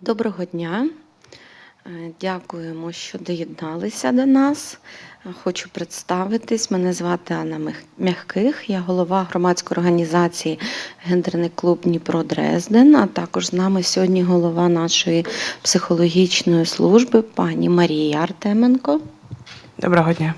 Доброго дня. Е, Дякуємо, що доєдналися до нас. Е, Хочу представитись. Мене звати Анна Мягких. Я голова громадської організації Гендерний клуб Дніпро Дрезден. А також з нами сьогодні голова нашої психологічної служби пані Марія Артеменко. Доброго дня.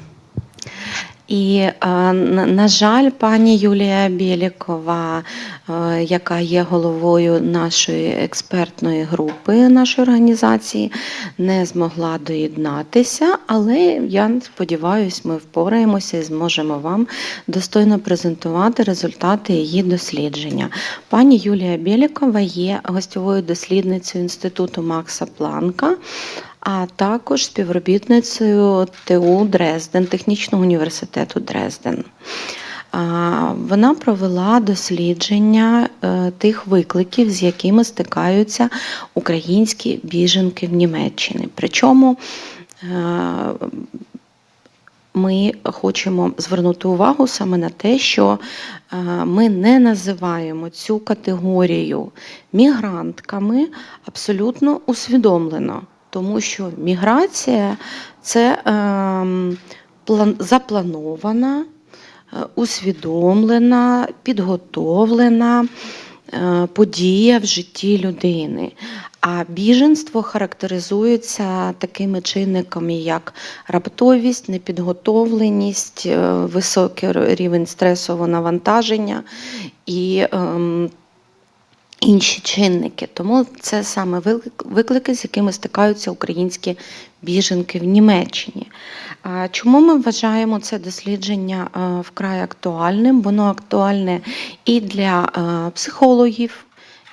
І, е, на жаль, пані Юлія Білікова, е, яка є головою нашої експертної групи нашої організації, не змогла доєднатися, але я сподіваюся, ми впораємося і зможемо вам достойно презентувати результати її дослідження. Пані Юлія Білікова є гостьовою дослідницею Інституту Макса Планка а також співробітницею ТУ Дрезден, Технічного університету Дрезден. Вона провела дослідження е, тих викликів, з якими стикаються українські біженки в Німеччині. Причому е, ми хочемо звернути увагу саме на те, що е, ми не називаємо цю категорію мігрантками абсолютно усвідомлено, тому що міграція це ем, план- запланована, е, усвідомлена, підготовлена е, подія в житті людини. А біженство характеризується такими чинниками, як раптовість, непідготовленість, е, високий рівень стресового навантаження і ем, інші чинники. Тому це саме виклик- виклики, з якими стикаються українські біженки в Німеччині. Чому ми вважаємо це дослідження е, вкрай актуальним? Воно актуальне і для е, психологів.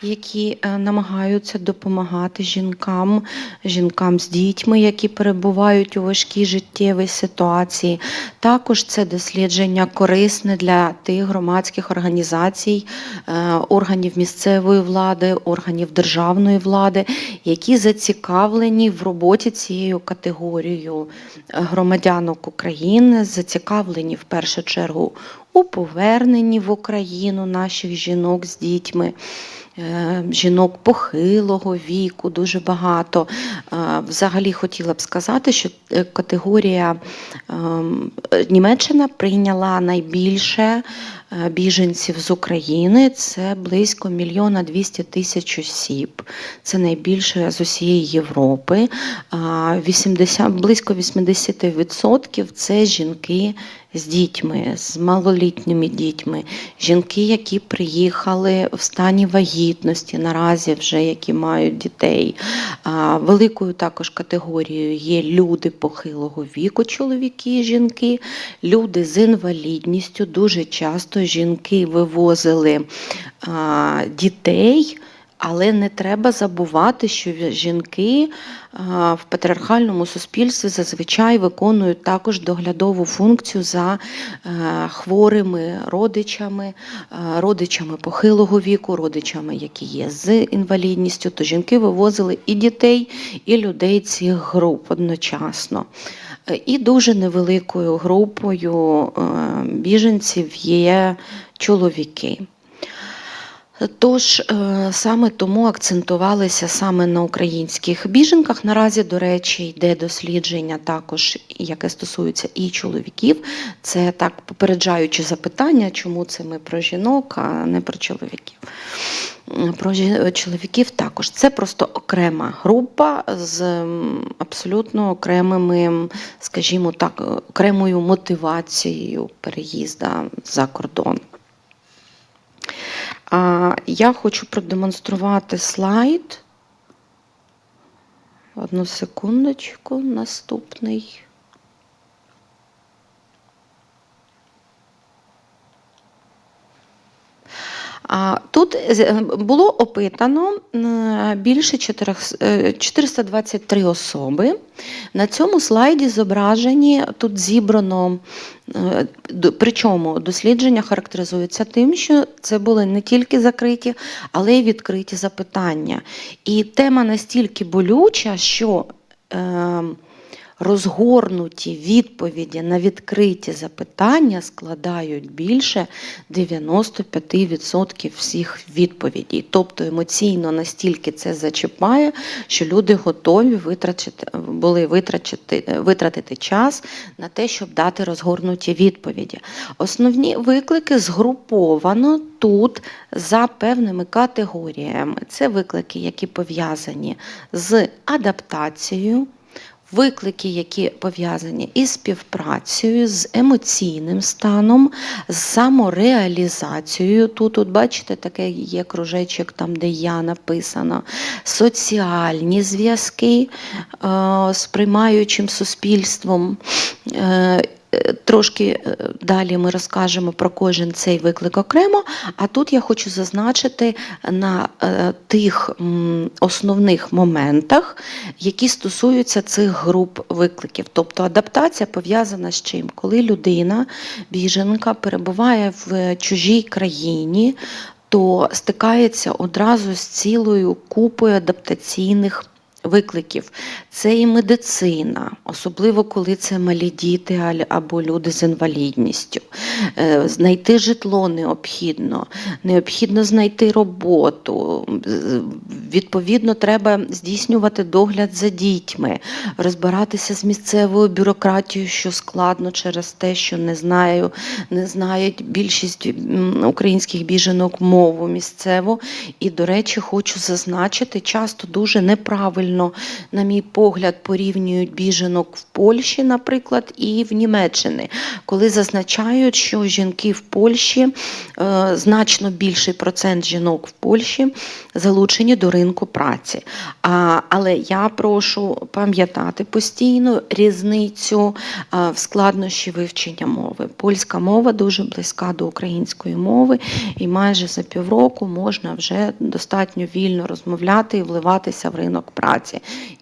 Які е, намагаються допомагати жінкам, жінкам з дітьми, які перебувають у важкій життєвій ситуації. Також це дослідження корисне для тих громадських організацій, е, органів місцевої влади, органів державної влади, які зацікавлені в роботі цією категорією е, громадянок України, зацікавлені в першу чергу у поверненні в Україну наших жінок з дітьми. е, Жінок похилого віку дуже багато. Е, Взагалі хотіла б сказати, що е, категорія ем, Німеччина прийняла найбільше біженців з України. Це близько мільйона 200 тисяч осіб. Це найбільше з усієї Європи. 80, близько 80% це жінки з дітьми, з малолітніми дітьми, жінки, які приїхали в стані вагітності, наразі вже які мають дітей. Великою також категорією є люди похилого віку, чоловіки і жінки, люди з інвалідністю. Дуже часто жінки вивозили дітей. Але не треба забувати, що жінки в патріархальному суспільстві зазвичай виконують також доглядову функцію за е, хворими родичами, е, родичами похилого віку, родичами, які є з інвалідністю. То жінки вивозили і дітей, і людей цих груп одночасно. І дуже невеликою групою е, біженців є чоловіки. Тож е, саме тому акцентувалися саме на українських біженках. Наразі, до речі, йде дослідження також, яке стосується і чоловіків. Це так попереджаючи запитання, чому це ми про жінок, а не про чоловіків. Про чоловіків також. Це просто окрема група з абсолютно окремими, скажімо так, окремою мотивацією переїзду за кордон. Я хочу продемонструвати слайд. Одну секундочку, наступний. Тут було опитано е, більше 4 е, 423 особи. На цьому слайді зображені, тут зібрано, е, причому дослідження характеризується тим, що це були не тільки закриті, але й відкриті запитання. І тема настільки болюча, що е, розгорнуті відповіді на відкриті запитання складають більше 95% всіх відповідей. Тобто емоційно настільки це зачіпає, що люди готові витрачити, були витрачити, витратити час на те, щоб дати розгорнуті відповіді. Основні виклики згруповано тут за певними категоріями. Це виклики, які пов'язані з адаптацією. Виклики, які пов'язані із співпрацею, з емоційним станом, з самореалізацією. Тут, от бачите, таке є кружечок, там, де я написано, соціальні зв'язки е, з приймаючим суспільством. Е, Трошки е, далі ми розкажемо про кожен цей виклик окремо. А тут я хочу зазначити на е, тих основних моментах, які стосуються цих груп викликів. Тобто адаптація пов'язана з чим? Коли людина, біженка, перебуває в чужій країні, то стикається одразу з цілою купою адаптаційних. Викликів це і медицина, особливо коли це малі діти або люди з інвалідністю. Е, Знайти житло необхідно, необхідно знайти роботу. Відповідно, треба здійснювати догляд за дітьми, розбиратися з місцевою бюрократією, що складно через те, що не знаю, не знають більшість українських біженок мову місцеву. І, до речі, хочу зазначити, часто дуже неправильно, на мій погляд, порівнюють біженок в Польщі, наприклад, і в Німеччині, коли зазначають, що жінки в Польщі е, значно більший процент жінок в Польщі залучені до ринку праці. Але я прошу пам'ятати постійно різницю в складнощі вивчення мови. Польська мова дуже близька до української мови, і майже за півроку можна вже достатньо вільно розмовляти і вливатися в ринок праці.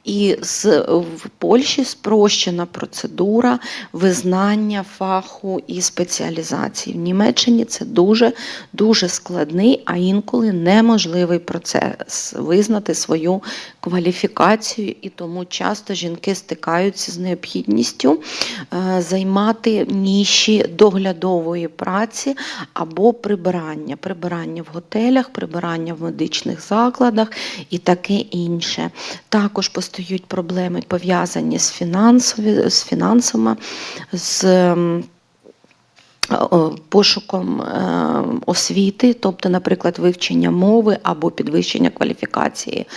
І з, в Польщі спрощена процедура визнання фаху і спеціалізації. В Німеччині це дуже дуже складний, а інколи неможливий процес визнати свою кваліфікацію, і тому часто жінки стикаються з необхідністю е, займати ніші доглядової праці або прибирання, прибирання в готелях, прибирання в медичних закладах і таке інше. Також постають проблеми пов'язані з фінансові, з фінансами, з пошуком е, освіти, тобто, наприклад, вивчення мови або підвищення кваліфікації.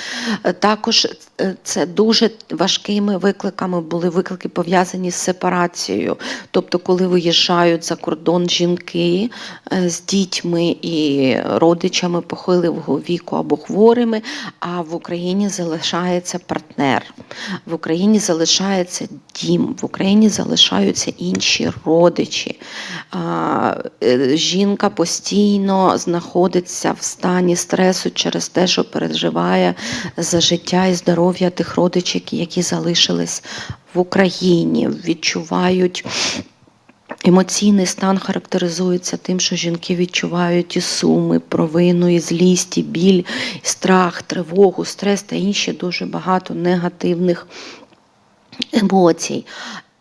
Е, Також е, це дуже важкими викликами були виклики пов'язані з сепарацією, тобто, коли виїжджають за кордон жінки е, з дітьми і родичами похиливого віку або хворими, а в Україні залишається партнер, в Україні залишається дім, в Україні залишаються інші родичі. Е, Жінка постійно знаходиться в стані стресу через те, що переживає за життя і здоров'я тих родичів, які залишились в Україні, відчувають. Емоційний стан характеризується тим, що жінки відчувають і суми, провину, і злість, і біль, і страх, тривогу, стрес та інші дуже багато негативних емоцій.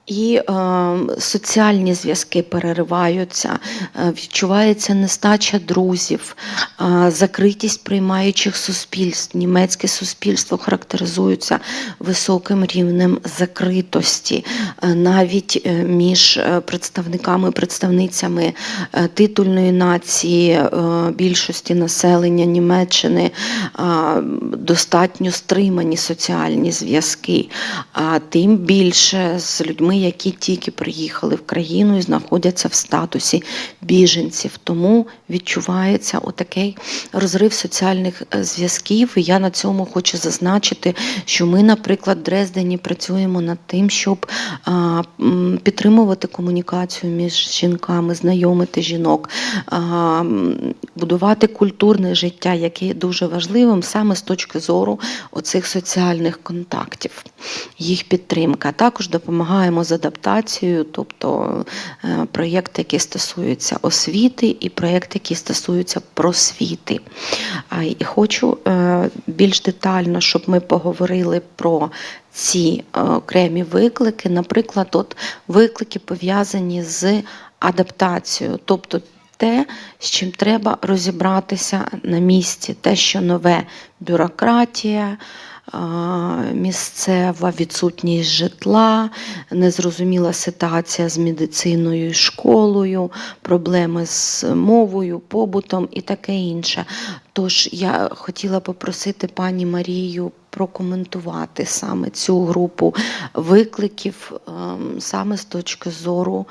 І е, соціальні зв'язки перериваються, е, відчувається нестача друзів, е, закритість приймаючих суспільств. Німецьке суспільство характеризується високим рівнем закритості, е, навіть е, між е, представниками представницями титульної нації е, більшості населення Німеччини е, достатньо стримані соціальні зв'язки, а тим більше з людьми, які тільки приїхали в країну і знаходяться в статусі біженців. Тому відчувається отакий розрив соціальних е, зв'язків. І я на цьому хочу зазначити, що ми, наприклад, в Дрездені працюємо над тим, щоб підтримувати комунікацію між жінками, знайомити жінок, будувати культурне життя, яке є дуже важливим саме з точки зору оцих соціальних контактів, їх підтримка. Також допомагаємо з адаптацією, тобто е, проєкти, які стосуються освіти, і проєкти, які стосуються просвіти. І хочу е, більш детально, щоб ми поговорили про ці е, окремі виклики. Наприклад, от виклики пов'язані з адаптацією, тобто те, з чим треба розібратися на місці, те, що нове бюрократія. Місцева відсутність житла, незрозуміла ситуація з медициною і школою, проблеми з мовою, побутом і таке інше. Тож я хотіла попросити пані Марію прокоментувати саме цю групу викликів, ем, саме з точки зору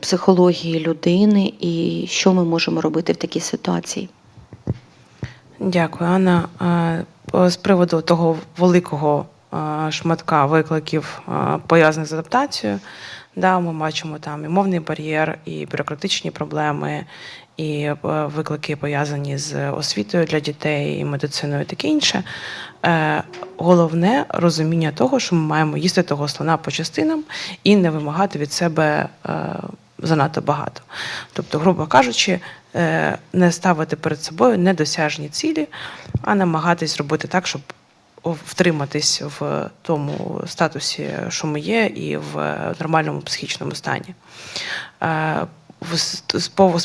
психології людини і що ми можемо робити в такій ситуації. Дякую, Анна. Е, З приводу того великого е, шматка викликів, е, пов'язаних з адаптацією, да, ми бачимо там і мовний бар'єр, і бюрократичні проблеми, і виклики пов'язані з освітою для дітей, і медициною, і таке інше. Головне розуміння того, що ми маємо їсти того слона по частинам і не вимагати від себе занадто багато. Тобто, грубо кажучи, е, не ставити перед собою недосяжні цілі, а намагатись робити так, щоб втриматись в тому статусі, що ми є, і в нормальному психічному стані. Е, з-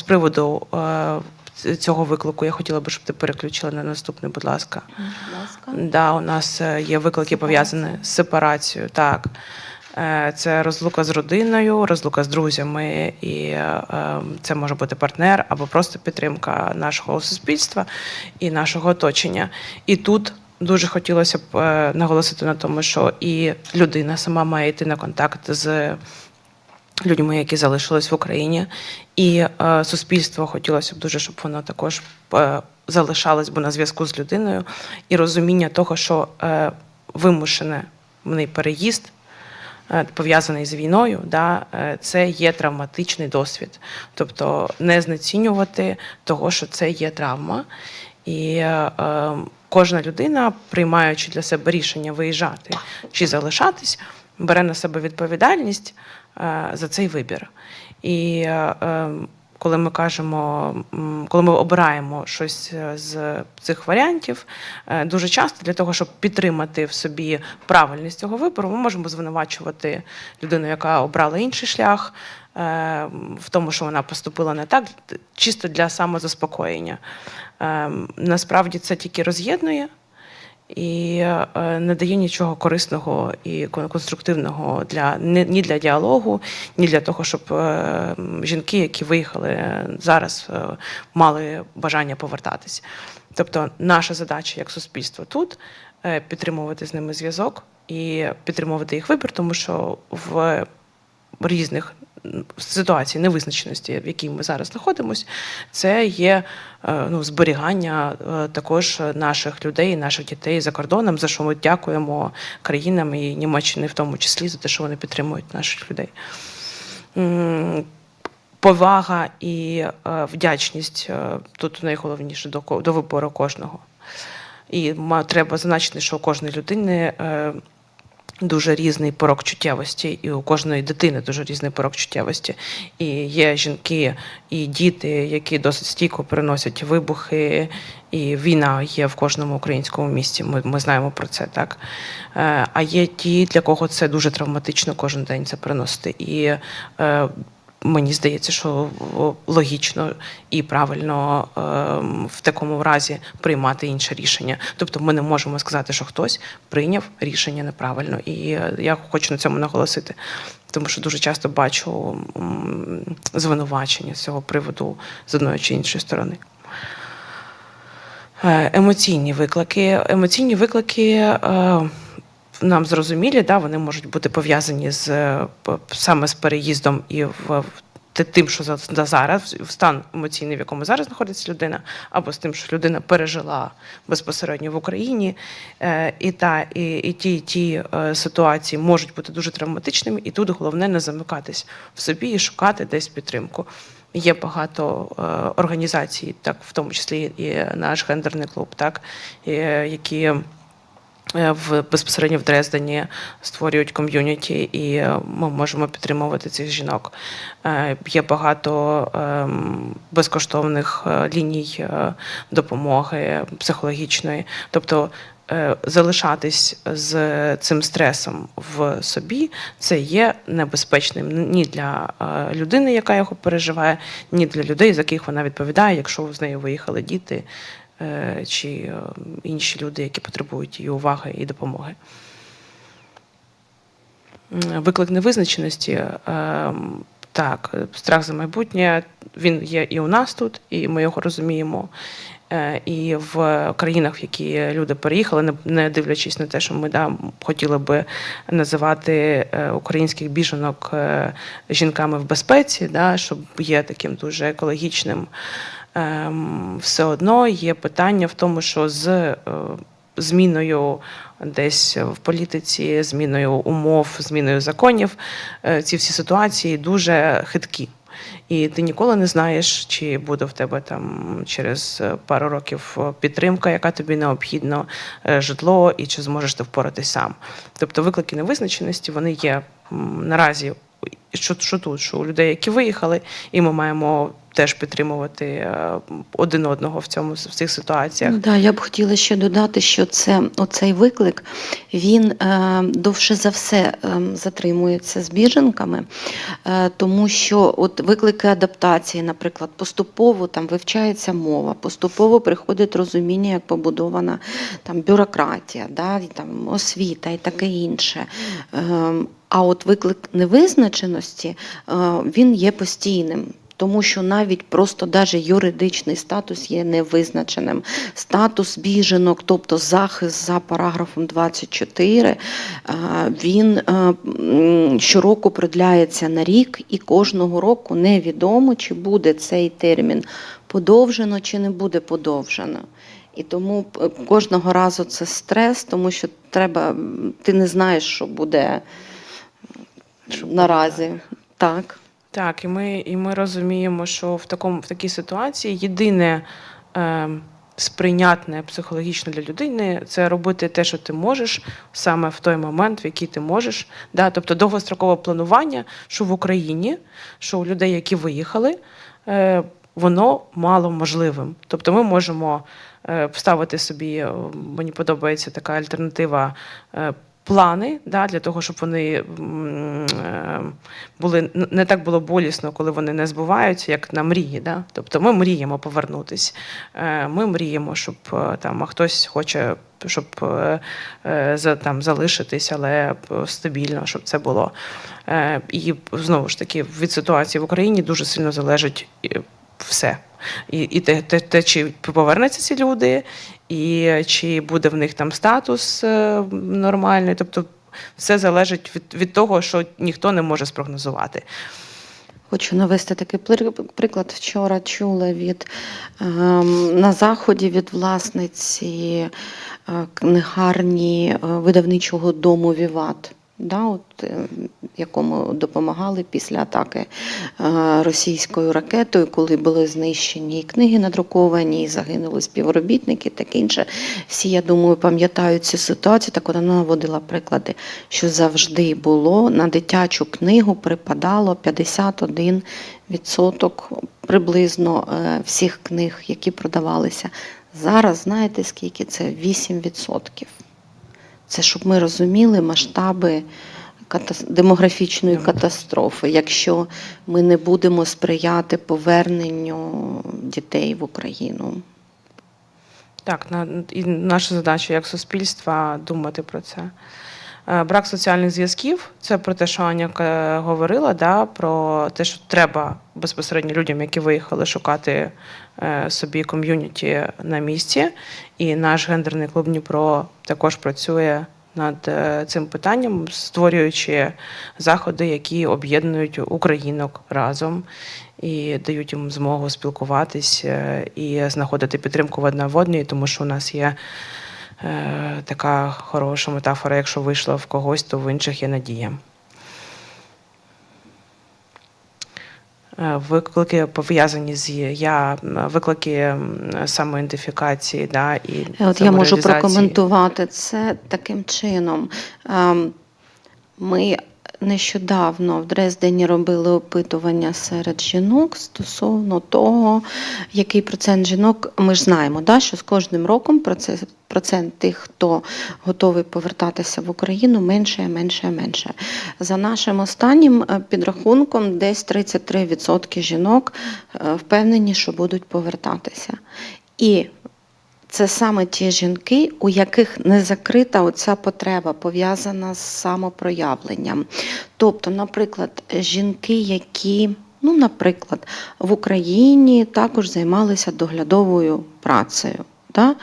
приводу е, цього виклику я хотіла би, щоб ти переключила на наступний, будь ласка. Будь ласка. Да, у нас є виклики пов'язані з сепарацією. Так. Е, Це розлука з родиною, розлука з друзями, і е, е, це може бути партнер або просто підтримка нашого суспільства і нашого оточення. І тут дуже хотілося б е, наголосити на тому, що і людина сама має йти на контакт з людьми, які залишились в Україні, і е, суспільство хотілося б дуже, щоб воно також е, залишалось би на зв'язку з людиною, і розуміння того, що е, вимушений переїзд. Е, Пов'язаний з війною, да, е, це є травматичний досвід. Тобто не знецінювати того, що це є травма. І е, е, кожна людина, приймаючи для себе рішення виїжджати чи залишатись, бере на себе відповідальність е, за цей вибір. І е, коли ми кажемо, коли ми обираємо щось е, з цих варіантів, е, дуже часто для того, щоб підтримати в собі правильність цього вибору, ми можемо звинувачувати людину, яка обрала інший шлях, е, в тому, що вона поступила не так, чисто для самозаспокоєння. Е, Насправді це тільки роз'єднує і е, не дає нічого корисного і кон- конструктивного для ні для діалогу, ні для того, щоб е, жінки, які виїхали зараз, е, мали бажання повертатись. Тобто, наша задача як суспільство тут підтримувати з ними зв'язок і підтримувати їх вибір, тому що в різних м, ситуацій невизначеності, в якій ми зараз знаходимося, це є е, ну, зберігання е, також наших людей, наших дітей за кордоном, за що ми дякуємо країнам і Німеччини в тому числі за те, що вони підтримують наших людей. Повага і е, вдячність тут найголовніше до, до вибору кожного. І треба зазначити, що у кожної людини дуже різний порок чуттєвості, і у кожної дитини дуже різний порок чуттєвості. І є жінки і діти, які досить стійко переносять вибухи, і війна є в кожному українському місті. Ми, ми знаємо про це, так. Е, А є ті, для кого це дуже травматично кожен день це приносити. І е, Мені здається, що логічно і правильно ем, в такому разі приймати інше рішення. Тобто, ми не можемо сказати, що хтось прийняв рішення неправильно, і е, я хочу на цьому наголосити, тому що дуже часто бачу звинувачення з цього приводу з одної чи іншої сторони. Е, Емоційні виклики. Емоційні виклики е, нам зрозумілі, да, вони можуть бути пов'язані з е, саме з переїздом і в. Тим, що за, за зараз, в стан емоційний, в якому зараз знаходиться людина, або з тим, що людина пережила безпосередньо в Україні, е, і та і, і ті, і ті е, ситуації можуть бути дуже травматичними, і тут головне не замикатись в собі і шукати десь підтримку. Є багато е, організацій, так в тому числі і наш гендерний клуб, так, і, які е, в безпосередньо в Дрездені створюють ком'юніті, і е, ми можемо підтримувати цих жінок. Е, Є багато ем, безкоштовних е, ліній е, допомоги психологічної. Тобто е, залишатись з цим стресом в собі це є небезпечним ні для е, людини, яка його переживає, ні для людей, за яких вона відповідає, якщо з нею виїхали діти е, чи е, інші люди, які потребують її уваги і допомоги. Виклик невизначеності. ем, Так, страх за майбутнє він є і у нас тут, і ми його розуміємо. Е, І в країнах, в які люди переїхали, не- дивлячись на те, що ми да, хотіли би називати е, українських біженок е, жінками в безпеці, да, щоб є таким дуже екологічним. Ем, Все одно є питання в тому, що з е, зміною десь в політиці, зміною умов, зміною законів, е, ці всі ситуації дуже хиткі. І ти ніколи не знаєш, чи буде в тебе там через е, пару років підтримка, яка тобі необхідна, житло, і чи зможеш ти впоратись сам. Тобто виклики невизначеності вони є м, наразі. Що, що тут, що у людей, які виїхали, і ми маємо теж підтримувати е, один одного в цьому в цих ситуаціях. Да, я б хотіла ще додати, що це оцей виклик він е, довше за все е, затримується з біженками, е, тому що от виклики адаптації, наприклад, поступово там вивчається мова, поступово приходить розуміння, як побудована там бюрократія, да, і, там освіта і таке інше. Е, а от виклик невизначеності е, він є постійним. Тому що навіть просто даже юридичний статус є невизначеним. Статус біженок, тобто захист за параграфом 24, е, він е, щороку продляється на рік, і кожного року невідомо, чи буде цей термін подовжено, чи не буде подовжено. І тому кожного разу це стрес, тому що треба, ти не знаєш, Що буде, наразі. Так. Так, і ми, і ми розуміємо, що в такому в такій ситуації єдине е, сприйнятне психологічно для людини це робити те, що ти можеш саме в той момент, в який ти можеш. Да? Тобто довгострокове планування, що в Україні, що у людей, які виїхали, е, воно мало можливим. Тобто ми можемо е, вставити собі, е, мені подобається така альтернатива. е, Плани да, для того, щоб вони е, були не так було болісно, коли вони не збуваються, як на мрії. Да? Тобто ми мріємо повернутись. Е, Ми мріємо, щоб е, там а хтось хоче, щоб е, там залишитись, але стабільно, щоб це було. І знову ж таки від ситуації в Україні дуже сильно залежить все. І, і те, те, те, чи повернуться ці люди, і чи буде в них там статус е, нормальний. Тобто все залежить від, від того, що ніхто не може спрогнозувати. Хочу навести такий приклад. Вчора чула від ем, на заході від власниці е, книгарні е, видавничого дому Віват. Да, от, е, якому допомагали після атаки е, російською ракетою, коли були знищені і книги надруковані, і загинули співробітники, таке інше. Всі, я думаю, пам'ятають цю ситуацію. Так вона наводила приклади, що завжди було на дитячу книгу припадало 51% приблизно е, всіх книг, які продавалися. Зараз знаєте скільки це? 8%. Це щоб ми розуміли масштаби демографічної катастрофи, якщо ми не будемо сприяти поверненню дітей в Україну. Так, на, і наша задача як суспільства думати про це. Е, Брак соціальних зв'язків це про те, що Аня е, говорила, да, про те, що треба безпосередньо людям, які виїхали, шукати е, собі ком'юніті на місці. І наш гендерний клуб Дніпро також працює над цим питанням, створюючи заходи, які об'єднують українок разом і дають їм змогу спілкуватись і знаходити підтримку в одна в одній, тому що у нас є така хороша метафора, якщо вийшла в когось, то в інших є надія. е, виклики пов'язані з я, виклики самоідентифікації, да, і От я можу прокоментувати це таким чином. Ем, Ми нещодавно в Дрездені робили опитування серед жінок стосовно того, який процент жінок. Ми ж знаємо, да, що з кожним роком процент тих, хто готовий повертатися в Україну, менше, менше, менше. За нашим останнім е, підрахунком, десь 33% жінок е, впевнені, що будуть повертатися. І це саме ті жінки, у яких не закрита оця потреба, пов'язана з самопроявленням. Тобто, наприклад, жінки, які, ну, наприклад, в Україні також займалися доглядовою працею. Да?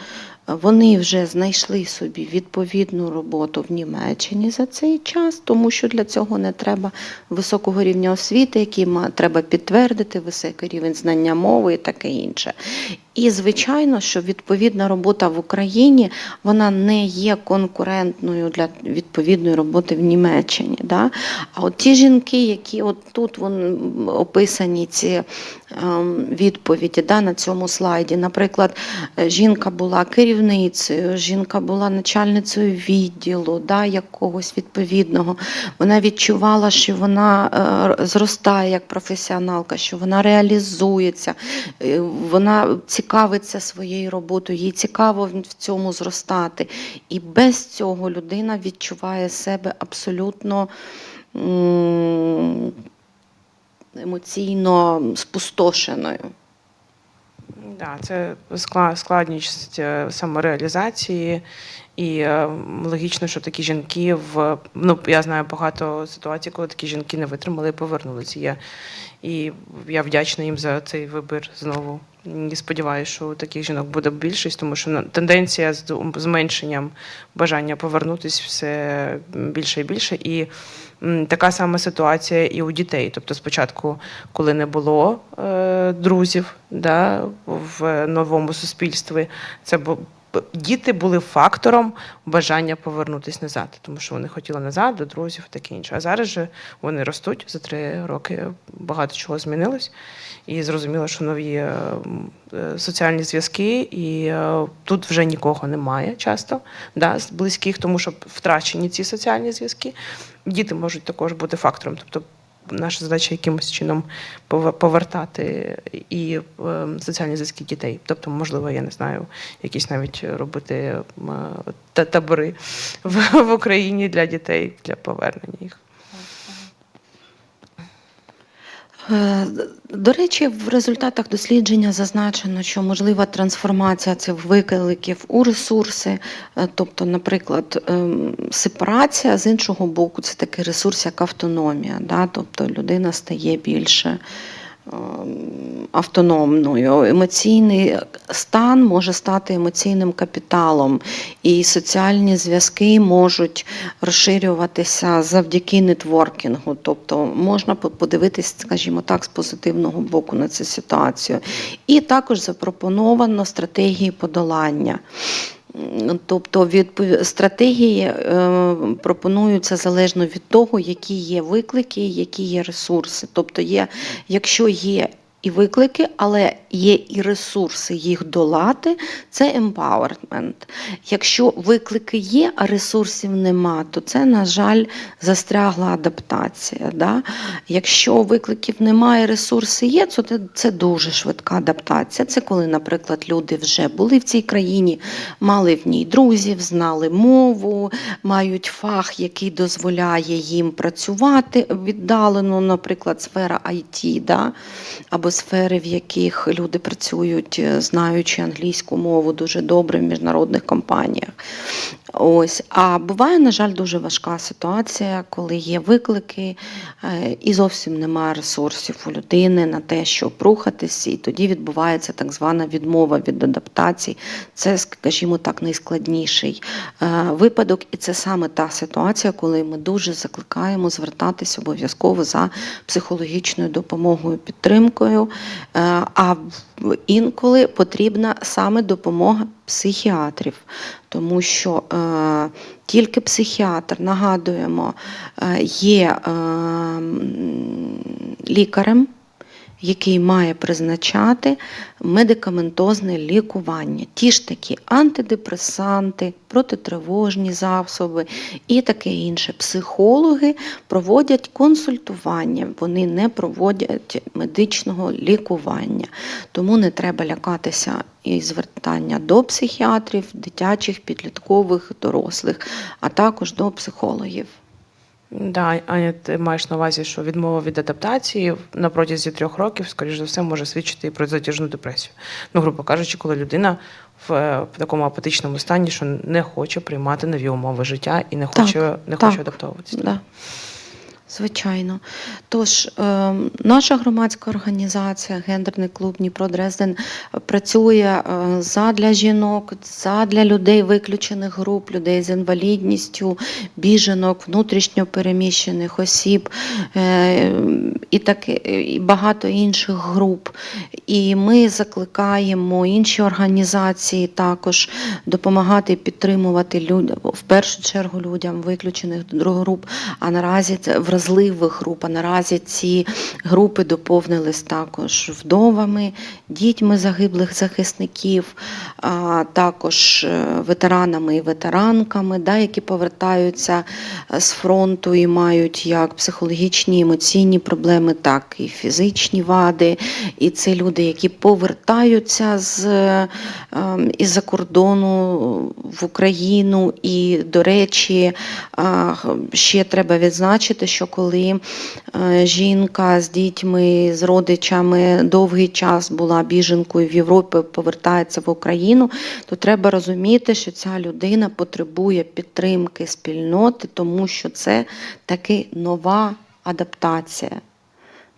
Вони вже знайшли собі відповідну роботу в Німеччині за цей час, тому що для цього не треба високого рівня освіти, який треба підтвердити, високий рівень знання мови і таке інше. І звичайно, що відповідна робота в Україні вона не є конкурентною для відповідної роботи в Німеччині. Да? А от ті жінки, які от тут вон, описані ці ем, відповіді да, на цьому слайді. Наприклад, жінка була керівницею, жінка була начальницею відділу, да, якогось відповідного. Вона відчувала, що вона е, зростає як професіоналка, що вона реалізується, е, вона цікавиться своєю роботою, їй цікаво в цьому зростати. І без цього людина відчуває себе абсолютно. Емоційно спустошеною. Да, це складність е, самореалізації, і е, логічно, що такі жінки в ну я знаю багато ситуацій, коли такі жінки не витримали і повернулися. Я, і я вдячна їм за цей вибір знову. І сподіваюся, що таких жінок буде більшість, тому що тенденція з зменшенням бажання повернутися все більше і більше. І така сама ситуація і у дітей. Тобто, спочатку, коли не було е, друзів да, в новому суспільстві, це діти були фактором бажання повернутися назад, тому що вони хотіли назад до друзів таке інше. А зараз же вони ростуть за три роки. Багато чого змінилось, і зрозуміло, що нові е, е, соціальні зв'язки, і е, тут вже нікого немає часто да, з близьких, тому що втрачені ці соціальні зв'язки. Діти можуть також бути фактором. Тобто наша задача якимось чином пов- повертати і е, соціальні зв'язки дітей. Тобто, можливо, я не знаю, якісь навіть робити м, е, та- табори в Україні для дітей для повернення їх. Е, До речі, в результатах дослідження зазначено, що можлива трансформація цих викликів у ресурси, Е, тобто, наприклад, ем, сепарація з іншого боку, це такий ресурс, як автономія. Да? Тобто людина стає більше автономною. Емоційний стан може стати емоційним капіталом, і соціальні зв'язки можуть розширюватися завдяки нетворкінгу. Тобто можна по- подивитись, скажімо так, з позитивного боку на цю ситуацію. І також запропоновано стратегії подолання. Тобто відпов- стратегії е, пропонуються залежно від того, які є виклики, які є ресурси. Тобто, є, якщо є і виклики, але є і ресурси їх долати, це empowerment. Якщо виклики є, а ресурсів нема, то це, на жаль, застрягла адаптація. Да? Якщо викликів немає, ресурси є, то це, дуже швидка адаптація. Це коли, наприклад, люди вже були в цій країні, мали в ній друзів, знали мову, мають фах, який дозволяє їм працювати віддалено, наприклад, сфера IT, да? або сфери, в яких люди працюють, е, знаючи англійську мову дуже добре в міжнародних компаніях. Ось. А буває, на жаль, дуже важка ситуація, коли є виклики е, і зовсім немає ресурсів у людини на те, щоб рухатись, і тоді відбувається так звана відмова від адаптації. Це, скажімо так, найскладніший е, випадок, і це саме та ситуація, коли ми дуже закликаємо звертатись обов'язково за психологічною допомогою, підтримкою. Е, А інколи потрібна саме допомога психіатрів, тому що е, тільки психіатр, нагадуємо, е, є е, лікарем, який має призначати медикаментозне лікування. Ті ж такі антидепресанти, протитривожні засоби і таке інше. Психологи проводять консультування, вони не проводять медичного лікування. Тому не треба лякатися і звертання до психіатрів, дитячих, підліткових, дорослих, а також до психологів. Да, Аня, ти маєш на увазі, що відмова від адаптації на протязі трьох років, скоріш за все, може свідчити і про затяжну депресію. Ну, грубо кажучи, коли людина в, е, в такому апатичному стані, що не хоче приймати нові умови життя і не Так, хоче, не так. хоче адаптовуватися. Да. Звичайно. Тож, е, наша громадська організація Гендерний клуб Дніпро Дрезден працює е, задля жінок, задля людей виключених груп, людей з інвалідністю, біженок, внутрішньо переміщених осіб е, і, таке, і багато інших груп. І ми закликаємо інші організації також допомагати підтримувати людям, в першу чергу людям виключених груп, а наразі це вразливих груп. А наразі ці групи доповнились також вдовами, дітьми загиблих захисників, а також е, ветеранами і ветеранками, да, які повертаються е, з фронту і мають як психологічні, емоційні проблеми, так і фізичні вади. І це люди, які повертаються з ем, із-за кордону в Україну. І, до речі, ще треба відзначити, що коли е, жінка з дітьми, з родичами довгий час була біженкою в Європі, повертається в Україну, то треба розуміти, що ця людина потребує підтримки спільноти, тому що це таки нова адаптація.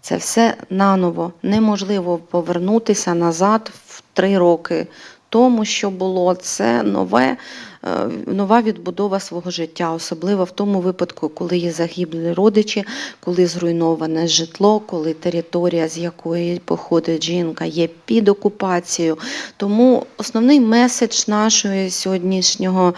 Це все наново. Неможливо повернутися назад в три роки тому, що було. Це нове, нова відбудова свого життя, особливо в тому випадку, коли є загиблі родичі, коли зруйноване житло, коли територія, з якої походить жінка, є під окупацією. Тому основний меседж нашої сьогоднішнього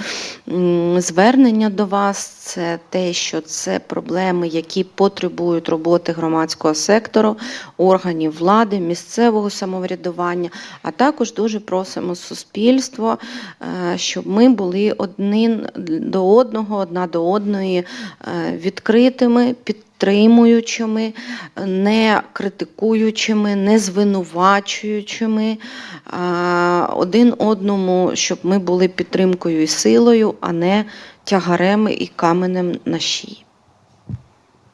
звернення до вас це те, що це проблеми, які потребують роботи громадського сектору, органів влади, місцевого самоврядування, а також дуже просимо суспільство, е, щоб ми були один до одного, одна до одної е, відкритими, підтримуючими, не критикуючими, не звинувачуючими один одному, щоб ми були підтримкою і силою, а не тягарем і каменем на шиї.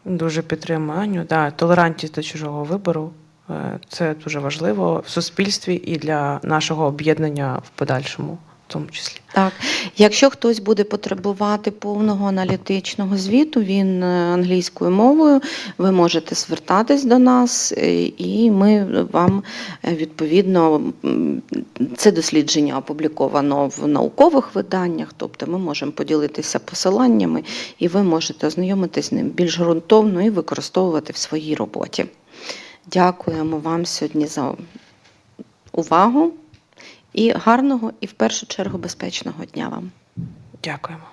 Дуже підтримую Аню. Да, толерантність до чужого вибору е, це дуже важливо в суспільстві і для нашого об'єднання в подальшому, в тому числі. Так, якщо хтось буде потребувати повного аналітичного звіту, він е, англійською мовою, ви можете звертатись до нас, е, і ми вам е, відповідно це дослідження опубліковано в наукових виданнях, тобто ми можемо поділитися посиланнями, і ви можете ознайомитись з ним більш ґрунтовно і використовувати в своїй роботі. Дякуємо вам сьогодні за увагу і гарного, і в першу чергу безпечного дня вам. Дякуємо.